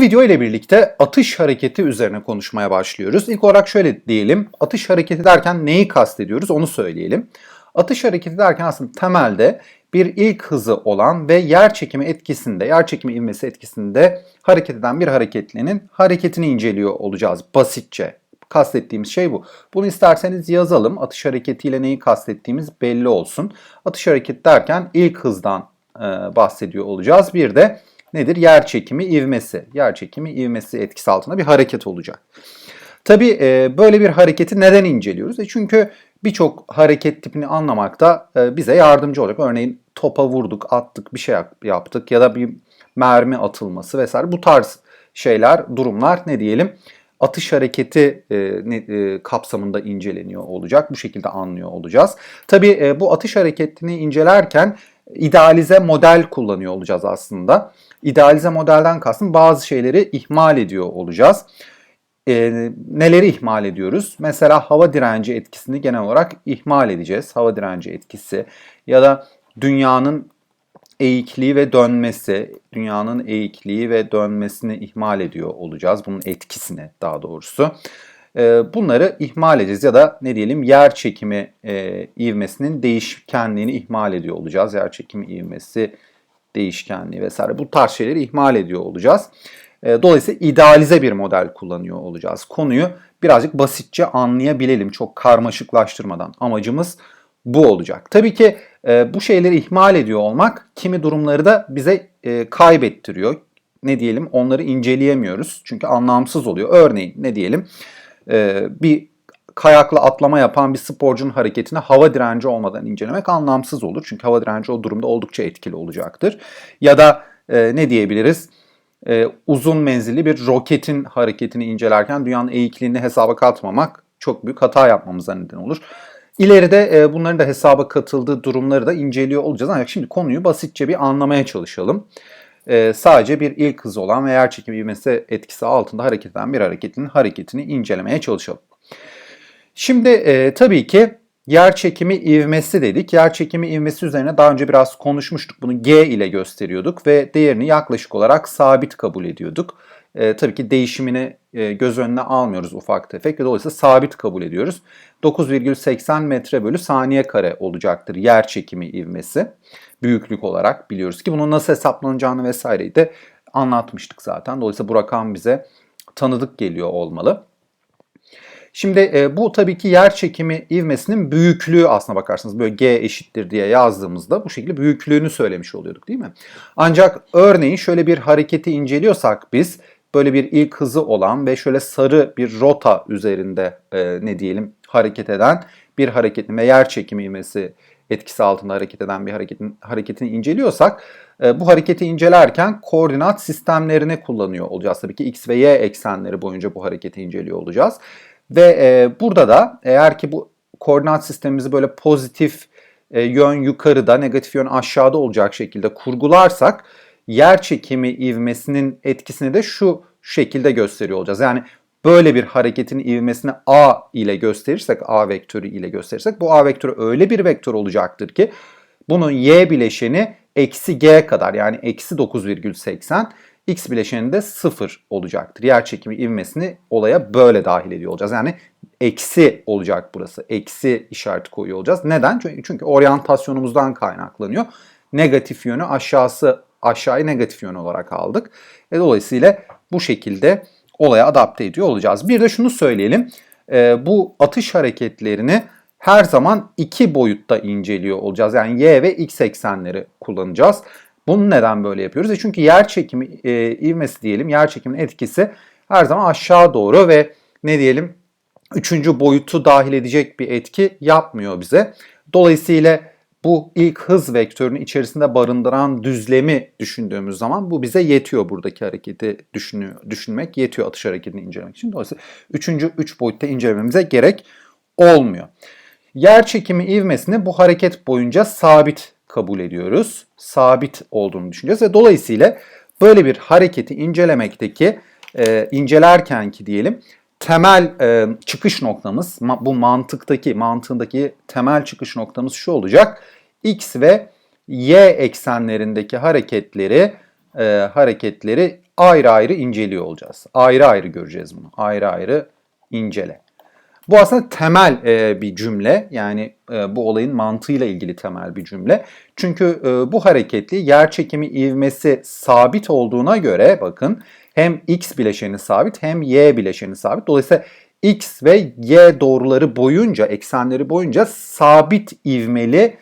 video ile birlikte atış hareketi üzerine konuşmaya başlıyoruz. İlk olarak şöyle diyelim. Atış hareketi derken neyi kastediyoruz onu söyleyelim. Atış hareketi derken aslında temelde bir ilk hızı olan ve yer çekimi etkisinde, yer çekimi ivmesi etkisinde hareket eden bir hareketlinin hareketini inceliyor olacağız basitçe. Kastettiğimiz şey bu. Bunu isterseniz yazalım. Atış hareketiyle neyi kastettiğimiz belli olsun. Atış hareketi derken ilk hızdan bahsediyor olacağız. Bir de nedir? Yer çekimi ivmesi. Yer çekimi ivmesi etkisi altında bir hareket olacak. Tabii e, böyle bir hareketi neden inceliyoruz? E çünkü birçok hareket tipini anlamakta e, bize yardımcı olacak. Örneğin topa vurduk, attık, bir şey yap- yaptık ya da bir mermi atılması vesaire bu tarz şeyler, durumlar ne diyelim atış hareketi e, e, kapsamında inceleniyor olacak. Bu şekilde anlıyor olacağız. Tabii e, bu atış hareketini incelerken idealize model kullanıyor olacağız aslında. İdealize modelden kastım bazı şeyleri ihmal ediyor olacağız. E, neleri ihmal ediyoruz? Mesela hava direnci etkisini genel olarak ihmal edeceğiz. Hava direnci etkisi ya da dünyanın eğikliği ve dönmesi, dünyanın eğikliği ve dönmesini ihmal ediyor olacağız. Bunun etkisini daha doğrusu. Ee, Bunları ihmal edeceğiz ya da ne diyelim yer çekimi e, ivmesinin değişkenliğini ihmal ediyor olacağız. Yer çekimi ivmesi değişkenliği vesaire bu tarz şeyleri ihmal ediyor olacağız. E, Dolayısıyla idealize bir model kullanıyor olacağız. Konuyu birazcık basitçe anlayabilelim çok karmaşıklaştırmadan. Amacımız bu olacak. Tabii ki e, bu şeyleri ihmal ediyor olmak kimi durumları da bize e, kaybettiriyor. Ne diyelim onları inceleyemiyoruz çünkü anlamsız oluyor. Örneğin ne diyelim bir kayakla atlama yapan bir sporcunun hareketini hava direnci olmadan incelemek anlamsız olur. Çünkü hava direnci o durumda oldukça etkili olacaktır. Ya da e, ne diyebiliriz? E, uzun menzilli bir roketin hareketini incelerken dünyanın eğikliğini hesaba katmamak çok büyük hata yapmamıza neden olur. İleride e, bunların da hesaba katıldığı durumları da inceliyor olacağız. Ancak şimdi konuyu basitçe bir anlamaya çalışalım. E, sadece bir ilk hızı olan ve yer çekimi etkisi altında hareket eden bir hareketin hareketini incelemeye çalışalım. Şimdi e, tabii ki yer çekimi ivmesi dedik. Yer çekimi ivmesi üzerine daha önce biraz konuşmuştuk. Bunu G ile gösteriyorduk ve değerini yaklaşık olarak sabit kabul ediyorduk. E, tabii ki değişimini e, göz önüne almıyoruz ufak tefek ve dolayısıyla sabit kabul ediyoruz. 9,80 metre bölü saniye kare olacaktır yer çekimi ivmesi. Büyüklük olarak biliyoruz ki bunun nasıl hesaplanacağını vesaireyi de anlatmıştık zaten. Dolayısıyla bu rakam bize tanıdık geliyor olmalı. Şimdi e, bu tabii ki yer çekimi ivmesinin büyüklüğü aslına bakarsanız böyle G eşittir diye yazdığımızda bu şekilde büyüklüğünü söylemiş oluyorduk değil mi? Ancak örneğin şöyle bir hareketi inceliyorsak biz böyle bir ilk hızı olan ve şöyle sarı bir rota üzerinde e, ne diyelim hareket eden bir hareketin ve yer çekimi ivmesi etkisi altında hareket eden bir hareketin hareketini inceliyorsak e, bu hareketi incelerken koordinat sistemlerini kullanıyor olacağız. Tabii ki x ve y eksenleri boyunca bu hareketi inceliyor olacağız. Ve e, burada da eğer ki bu koordinat sistemimizi böyle pozitif e, yön yukarıda, negatif yön aşağıda olacak şekilde kurgularsak yer çekimi ivmesinin etkisini de şu şekilde gösteriyor olacağız. Yani böyle bir hareketin ivmesini A ile gösterirsek, A vektörü ile gösterirsek bu A vektörü öyle bir vektör olacaktır ki bunun Y bileşeni eksi G kadar yani eksi 9,80 X bileşeni de 0 olacaktır. Yer çekimi ivmesini olaya böyle dahil ediyor olacağız. Yani eksi olacak burası. Eksi işareti koyuyor olacağız. Neden? Çünkü, çünkü oryantasyonumuzdan kaynaklanıyor. Negatif yönü aşağısı aşağıyı negatif yön olarak aldık. E, dolayısıyla bu şekilde olaya adapte ediyor olacağız. Bir de şunu söyleyelim. E, bu atış hareketlerini her zaman iki boyutta inceliyor olacağız. Yani y ve x eksenleri kullanacağız. Bunu neden böyle yapıyoruz? E çünkü yer çekimi e, ivmesi diyelim, yer çekiminin etkisi her zaman aşağı doğru ve ne diyelim üçüncü boyutu dahil edecek bir etki yapmıyor bize. Dolayısıyla bu ilk hız vektörünün içerisinde barındıran düzlemi düşündüğümüz zaman bu bize yetiyor buradaki hareketi düşünüyor, düşünmek yetiyor atış hareketini incelemek için. Dolayısıyla üçüncü üç boyutta incelememize gerek olmuyor. Yer çekimi ivmesini bu hareket boyunca sabit kabul ediyoruz. Sabit olduğunu düşüneceğiz ve dolayısıyla böyle bir hareketi incelemekteki e, incelerken ki diyelim temel e, çıkış noktamız ma, bu mantıktaki mantığındaki temel çıkış noktamız şu olacak. X ve Y eksenlerindeki hareketleri e, hareketleri ayrı ayrı inceliyor olacağız. Ayrı ayrı göreceğiz bunu. Ayrı ayrı incele. Bu aslında temel e, bir cümle. Yani e, bu olayın mantığıyla ilgili temel bir cümle. Çünkü e, bu hareketli yer çekimi ivmesi sabit olduğuna göre bakın hem x bileşeni sabit hem y bileşeni sabit. Dolayısıyla x ve y doğruları boyunca, eksenleri boyunca sabit ivmeli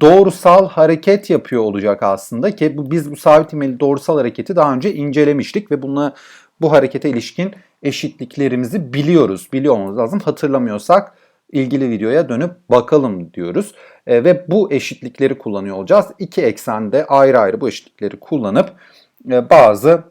doğrusal hareket yapıyor olacak aslında ki biz bu sabit ivmeli doğrusal hareketi daha önce incelemiştik ve bununla bu harekete ilişkin eşitliklerimizi biliyoruz. Biliyor olmamız lazım. Hatırlamıyorsak ilgili videoya dönüp bakalım diyoruz. E, ve bu eşitlikleri kullanıyor olacağız. İki eksende ayrı ayrı bu eşitlikleri kullanıp e, bazı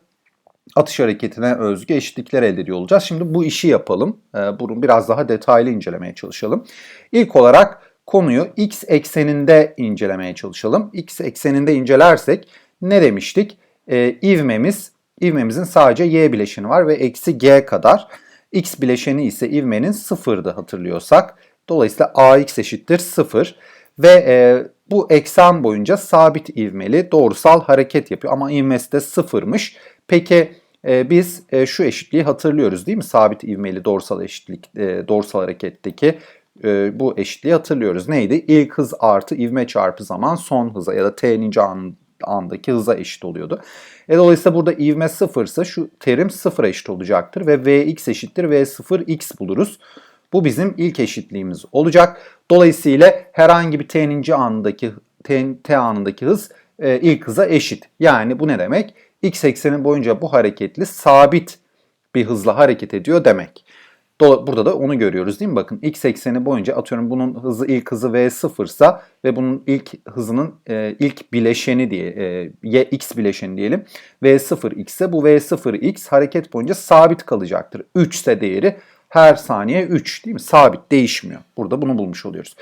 atış hareketine özgü eşitlikler elde ediyor olacağız. Şimdi bu işi yapalım. E, bunu biraz daha detaylı incelemeye çalışalım. İlk olarak konuyu x ekseninde incelemeye çalışalım. x ekseninde incelersek ne demiştik? E, ivmemiz, ivmemizin sadece y bileşeni var ve eksi g kadar. x bileşeni ise ivmenin sıfırdı hatırlıyorsak. Dolayısıyla ax eşittir sıfır. Ve e, bu eksen boyunca sabit ivmeli doğrusal hareket yapıyor. Ama ivmesi de sıfırmış. Peki e, biz e, şu eşitliği hatırlıyoruz değil mi? Sabit ivmeli doğrusal eşitlik, e, doğrusal hareketteki e, bu eşitliği hatırlıyoruz. Neydi? İlk hız artı ivme çarpı zaman son hıza ya da t'ninci an, andaki hıza eşit oluyordu. E, dolayısıyla burada ivme sıfırsa şu terim sıfır eşit olacaktır ve vx eşittir v0 x buluruz. Bu bizim ilk eşitliğimiz olacak. Dolayısıyla herhangi bir t'ninci anındaki t, t anındaki hız e, ilk hıza eşit. Yani bu ne demek? X ekseni boyunca bu hareketli sabit bir hızla hareket ediyor demek. Burada da onu görüyoruz değil mi? Bakın x ekseni boyunca atıyorum bunun hızı ilk hızı v0 ise ve bunun ilk hızının e, ilk bileşeni diye e, y x bileşeni diyelim. v0 x ise bu v0 x hareket boyunca sabit kalacaktır. 3 ise değeri her saniye 3 değil mi? Sabit değişmiyor. Burada bunu bulmuş oluyoruz.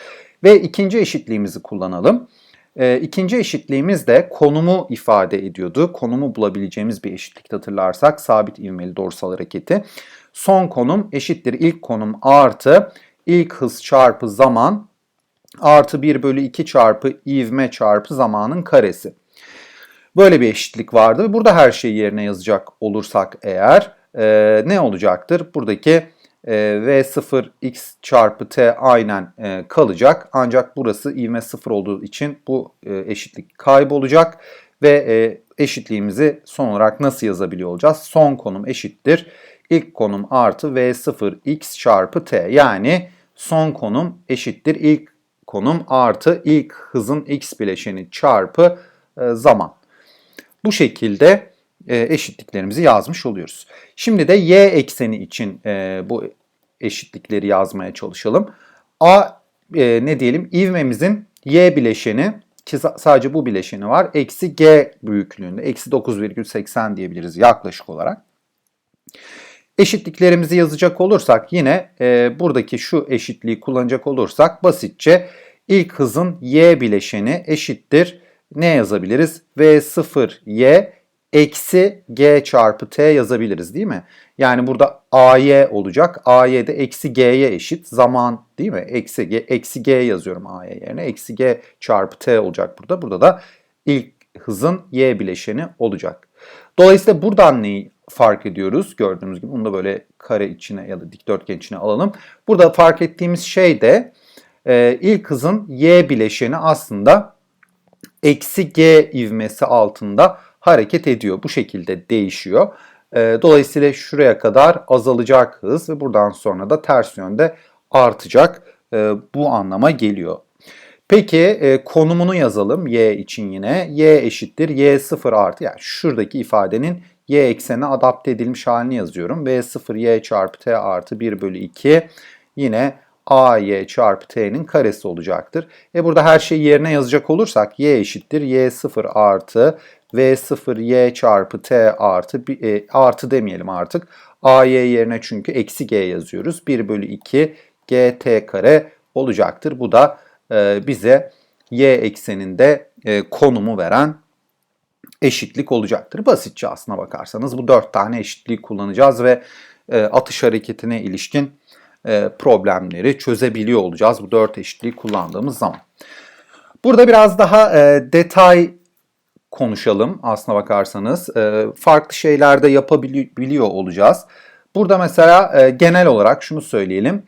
Ve ikinci eşitliğimizi kullanalım. E, ikinci eşitliğimiz de konumu ifade ediyordu. Konumu bulabileceğimiz bir eşitlik hatırlarsak sabit ivmeli doğrusal hareketi. Son konum eşittir ilk konum artı ilk hız çarpı zaman artı 1 bölü 2 çarpı ivme çarpı zamanın karesi. Böyle bir eşitlik vardı. Burada her şeyi yerine yazacak olursak eğer e, ne olacaktır? Buradaki e, V0 x çarpı t aynen e, kalacak. Ancak burası ivme 0 olduğu için bu e, eşitlik kaybolacak. Ve e, eşitliğimizi son olarak nasıl yazabiliyor olacağız? Son konum eşittir ilk konum artı v0 x çarpı t. Yani son konum eşittir ilk konum artı ilk hızın x bileşeni çarpı e, zaman. Bu şekilde e, eşitliklerimizi yazmış oluyoruz. Şimdi de y ekseni için e, bu eşitlikleri yazmaya çalışalım. A ne diyelim ivmemizin y bileşeni ki sadece bu bileşeni var. Eksi g büyüklüğünde. Eksi 9,80 diyebiliriz yaklaşık olarak. Eşitliklerimizi yazacak olursak yine e, buradaki şu eşitliği kullanacak olursak basitçe ilk hızın y bileşeni eşittir. Ne yazabiliriz? V0y eksi g çarpı t yazabiliriz değil mi? Yani burada ay olacak. ay de eksi g'ye eşit. Zaman değil mi? Eksi g, eksi g yazıyorum ay yerine. Eksi g çarpı t olacak burada. Burada da ilk hızın y bileşeni olacak. Dolayısıyla buradan neyi fark ediyoruz. Gördüğümüz gibi bunu da böyle kare içine ya da dikdörtgen içine alalım. Burada fark ettiğimiz şey de e, ilk hızın y bileşeni aslında eksi g ivmesi altında hareket ediyor. Bu şekilde değişiyor. E, dolayısıyla şuraya kadar azalacak hız ve buradan sonra da ters yönde artacak. E, bu anlama geliyor. Peki e, konumunu yazalım y için yine. y eşittir y0 artı yani şuradaki ifadenin y eksenine adapte edilmiş halini yazıyorum. v0 y çarpı t artı 1 bölü 2 yine a y çarpı t'nin karesi olacaktır. E burada her şeyi yerine yazacak olursak y eşittir y0 artı v0 y çarpı t artı e, artı demeyelim artık. a y yerine çünkü eksi g yazıyoruz. 1 bölü 2 gt kare olacaktır. Bu da bize y ekseninde e, konumu veren eşitlik olacaktır. Basitçe aslına bakarsanız bu dört tane eşitliği kullanacağız ve e, atış hareketine ilişkin e, problemleri çözebiliyor olacağız bu dört eşitliği kullandığımız zaman. Burada biraz daha detay konuşalım aslına bakarsanız. Farklı şeyler de yapabiliyor olacağız. Burada mesela genel olarak şunu söyleyelim.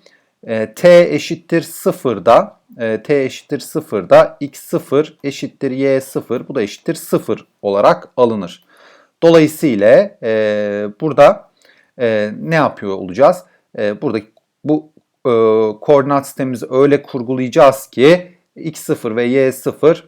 E, t eşittir 0'da e, t eşittir 0'da x0 eşittir y0 bu da eşittir 0 olarak alınır. Dolayısıyla e, burada e, ne yapıyor olacağız? E, buradaki bu e, koordinat sistemimizi öyle kurgulayacağız ki x0 ve y0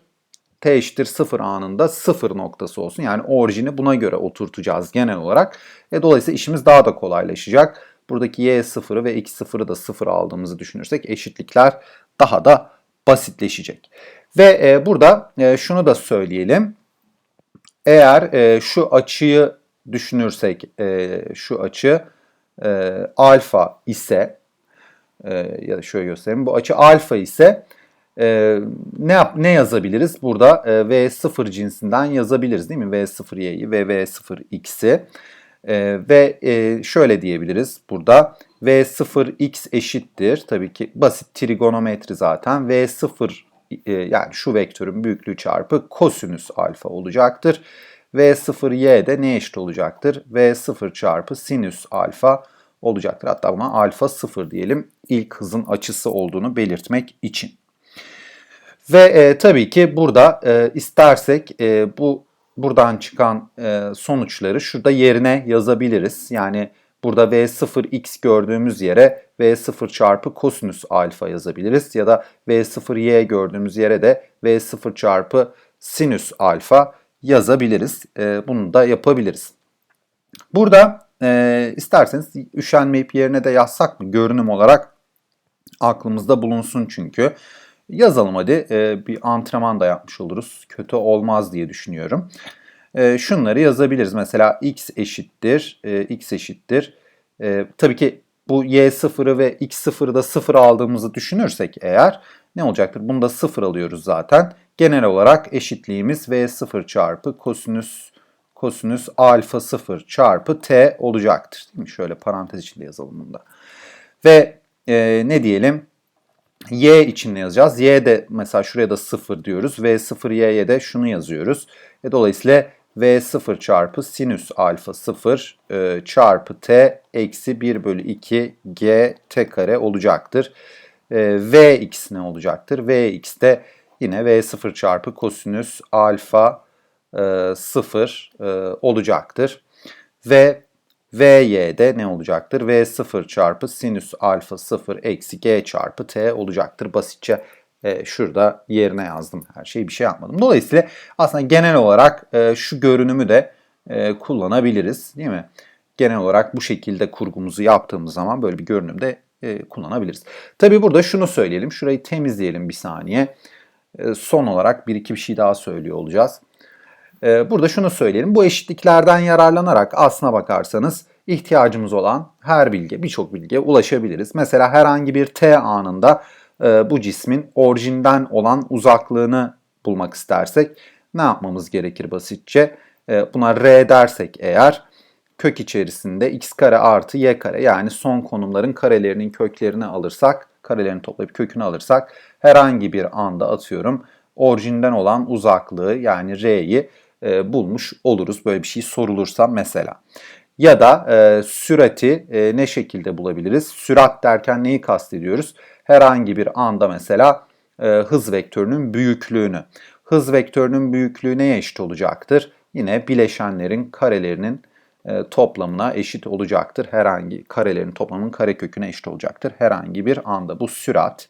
t eşittir 0 anında 0 noktası olsun. Yani orijini buna göre oturtacağız genel olarak. E, dolayısıyla işimiz daha da kolaylaşacak. Buradaki y0'ı ve x0'ı da 0 aldığımızı düşünürsek eşitlikler daha da basitleşecek. Ve e, burada e, şunu da söyleyelim. Eğer e, şu açıyı düşünürsek, e, şu açı e, alfa ise e, ya da şöyle göstereyim. Bu açı alfa ise e, ne yap ne yazabiliriz? Burada e, V0 cinsinden yazabiliriz değil mi? V0y'yi ve V0x'i. E, ve e, şöyle diyebiliriz burada. V0x eşittir. Tabii ki basit trigonometri zaten. V0 e, yani şu vektörün büyüklüğü çarpı kosinüs alfa olacaktır. V0y de ne eşit olacaktır? V0 çarpı sinüs alfa olacaktır. Hatta buna alfa 0 diyelim ilk hızın açısı olduğunu belirtmek için. Ve e, tabii ki burada e, istersek e, bu buradan çıkan e, sonuçları şurada yerine yazabiliriz. Yani burada V0x gördüğümüz yere V0 çarpı kosinüs alfa yazabiliriz. Ya da V0y gördüğümüz yere de V0 çarpı sinüs alfa yazabiliriz. E, bunu da yapabiliriz. Burada e, isterseniz üşenmeyip yerine de yazsak mı? Görünüm olarak aklımızda bulunsun çünkü. Yazalım hadi. E, bir antrenman da yapmış oluruz. Kötü olmaz diye düşünüyorum. E, şunları yazabiliriz. Mesela x eşittir. E, x eşittir. E, tabii ki bu y0'ı ve x0'ı da 0 aldığımızı düşünürsek eğer ne olacaktır? Bunu da 0 alıyoruz zaten. Genel olarak eşitliğimiz v0 çarpı kosinüs kosinüs alfa 0 çarpı t olacaktır. Değil mi? Şöyle parantez içinde yazalım bunu da. Ve e, ne diyelim? Y için ne yazacağız? y de mesela şuraya da 0 diyoruz. v0 y'ye de şunu yazıyoruz. E, dolayısıyla v0 çarpı sinüs alfa 0 e, çarpı t eksi 1 bölü 2 g t kare olacaktır. E, vx ne olacaktır? vx de yine v0 çarpı kosinüs alfa e, 0 e, olacaktır. Ve V'de ne olacaktır? V0 çarpı sinüs alfa 0 eksi G çarpı T olacaktır. Basitçe e, şurada yerine yazdım her şeyi bir şey yapmadım. Dolayısıyla aslında genel olarak e, şu görünümü de e, kullanabiliriz değil mi? Genel olarak bu şekilde kurgumuzu yaptığımız zaman böyle bir görünümde e, kullanabiliriz. Tabi burada şunu söyleyelim. Şurayı temizleyelim bir saniye. E, son olarak bir iki bir şey daha söylüyor olacağız. Ee, burada şunu söyleyelim. Bu eşitliklerden yararlanarak aslına bakarsanız ihtiyacımız olan her bilgi, birçok bilgiye ulaşabiliriz. Mesela herhangi bir t anında e, bu cismin orijinden olan uzaklığını bulmak istersek ne yapmamız gerekir basitçe? E, buna r dersek eğer kök içerisinde x kare artı y kare yani son konumların karelerinin köklerini alırsak, karelerini toplayıp kökünü alırsak herhangi bir anda atıyorum orijinden olan uzaklığı yani r'yi e, bulmuş oluruz. Böyle bir şey sorulursa mesela. Ya da e, sürati e, ne şekilde bulabiliriz? Sürat derken neyi kastediyoruz? Herhangi bir anda mesela e, hız vektörünün büyüklüğünü. Hız vektörünün büyüklüğü neye eşit olacaktır? Yine bileşenlerin karelerinin e, toplamına eşit olacaktır. Herhangi karelerin toplamının kareköküne eşit olacaktır. Herhangi bir anda bu sürat.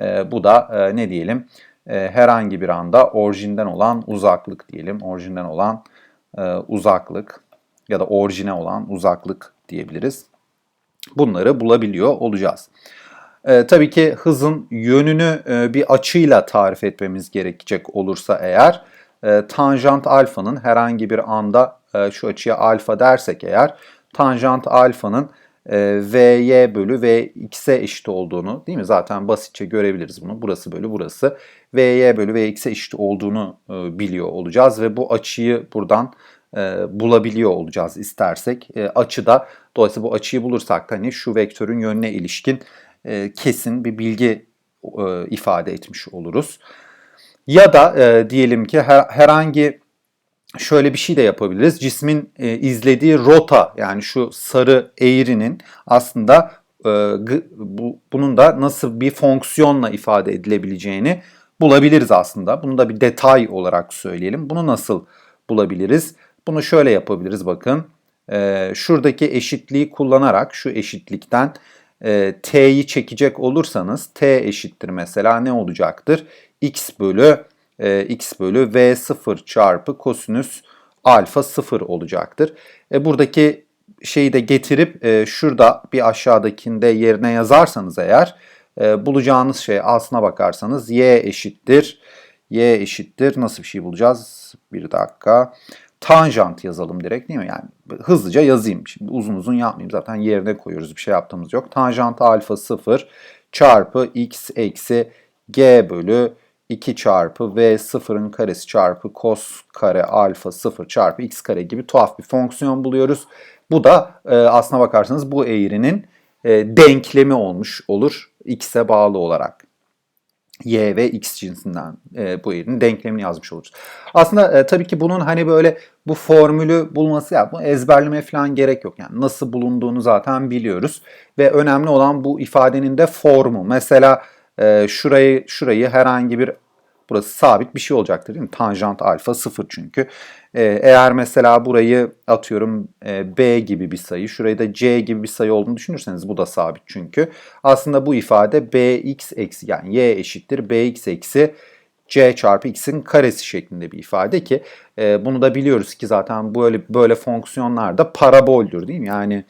E, bu da e, ne diyelim? E, herhangi bir anda orijinden olan uzaklık diyelim. Orijinden olan e, uzaklık ya da orijine olan uzaklık diyebiliriz. Bunları bulabiliyor olacağız. E, tabii ki hızın yönünü e, bir açıyla tarif etmemiz gerekecek olursa eğer e, tanjant alfanın herhangi bir anda e, şu açıya alfa dersek eğer tanjant alfanın e, Vy bölü Vx'e eşit olduğunu değil mi? Zaten basitçe görebiliriz bunu. Burası bölü burası. Vy bölü Vx'e eşit olduğunu e, biliyor olacağız ve bu açıyı buradan e, bulabiliyor olacağız istersek. E, açıda dolayısıyla bu açıyı bulursak hani şu vektörün yönüne ilişkin kesin bir bilgi ifade etmiş oluruz. Ya da diyelim ki her, herhangi şöyle bir şey de yapabiliriz. Cismin e, izlediği rota yani şu sarı eğrinin aslında e, bu, bunun da nasıl bir fonksiyonla ifade edilebileceğini bulabiliriz aslında. Bunu da bir detay olarak söyleyelim. Bunu nasıl bulabiliriz? Bunu şöyle yapabiliriz bakın. E, şuradaki eşitliği kullanarak şu eşitlikten e, t'yi çekecek olursanız t eşittir mesela ne olacaktır? x bölü e, x bölü v0 çarpı kosinüs alfa 0 olacaktır. E, buradaki şeyi de getirip e, şurada bir aşağıdakinde yerine yazarsanız eğer e, bulacağınız şey aslına bakarsanız y eşittir. y eşittir nasıl bir şey bulacağız? Bir dakika. Tanjant yazalım direkt değil mi? Yani hızlıca yazayım. Şimdi uzun uzun yapmayayım. Zaten yerine koyuyoruz. Bir şey yaptığımız yok. Tanjant alfa 0 çarpı x eksi g bölü 2 çarpı v sıfırın karesi çarpı cos kare alfa 0 çarpı x kare gibi tuhaf bir fonksiyon buluyoruz. Bu da e, aslına bakarsanız bu eğrinin e, denklemi olmuş olur x'e bağlı olarak. Y ve X cinsinden e, bu eğrinin denklemini yazmış oluruz. Aslında e, tabii ki bunun hani böyle bu formülü bulması ya bu ezberleme falan gerek yok. Yani nasıl bulunduğunu zaten biliyoruz ve önemli olan bu ifadenin de formu. Mesela e, şurayı şurayı herhangi bir burası sabit bir şey olacaktır değil mi? Tanjant alfa 0 çünkü. E, eğer mesela burayı atıyorum e, B gibi bir sayı, şurayı da C gibi bir sayı olduğunu düşünürseniz bu da sabit çünkü. Aslında bu ifade bx eksi yani y eşittir bx eksi c çarpı x'in karesi şeklinde bir ifade ki e, bunu da biliyoruz ki zaten böyle böyle fonksiyonlar da paraboldür değil mi? Yani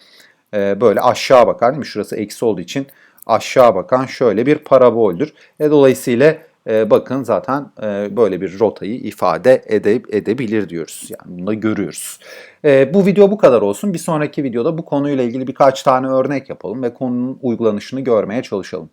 e, böyle aşağı bakar değil mi? Şurası eksi olduğu için aşağı bakan şöyle bir paraboldür. E, dolayısıyla e, bakın zaten e, böyle bir rotayı ifade ede, edebilir diyoruz. Yani bunu da görüyoruz. E, bu video bu kadar olsun. Bir sonraki videoda bu konuyla ilgili birkaç tane örnek yapalım ve konunun uygulanışını görmeye çalışalım.